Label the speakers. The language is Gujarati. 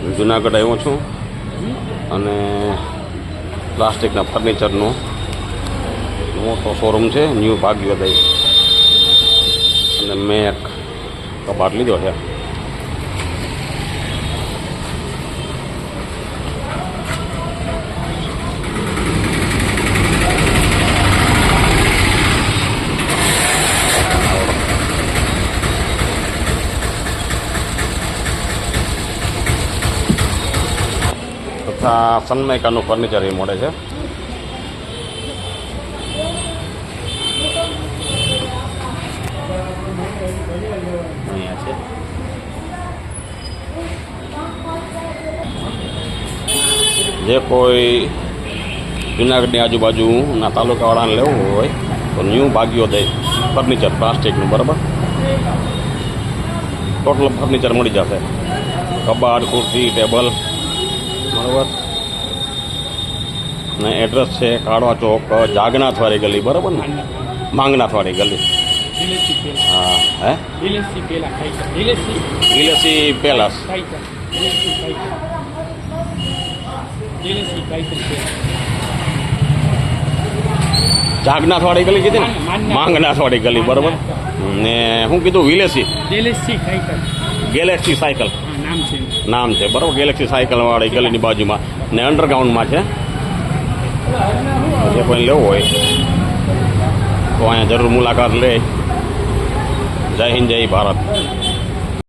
Speaker 1: જુનાગઢ આવ્યો છું અને પ્લાસ્ટિકના ફર્નિચરનો મોટો શોરૂમ છે, ન્યૂ ભાગ્યોદય. અને મેં એક કબાટ લીધો છે. તથા સનમાઇકાનું ફર્નિચર એ મળે છે. જે કોઈ જુનાગઢની આજુબાજુના તાલુકાવાળાને લેવું હોય, તો ન્યૂ ભાગ્યોદય ફર્નિચર પ્લાસ્ટિકનું, બરાબર? ટોટલ ફર્નિચર મળી જશે. કબાટ, ખુરશી, ટેબલ બરાબર. ને એડ્રેસ છે કાળવા ચોક જાગનાથવાળી ગલી બરાબર ને? માંગનાથવાળી ગલી. હા હે? ગિલેસી પેલાસ. જાગનાથવાળી ગલી કીધી ને?
Speaker 2: માંગનાથ.
Speaker 1: માંગનાથવાળી ગલી બરાબર. ને શું કીધું વિલેસી ગેલેક્સી સાયકલ. નામ છે? બરાબર ગેલેક્સી સાયકલવાળી ગલીની બાજુમાં ને અંડરગ્રાઉન્ડમાં છે. જે કોઈ લેવું હોય, તો અહીંયા જરૂર મુલાકાત લે. જય હિન્દ, જય ભારત.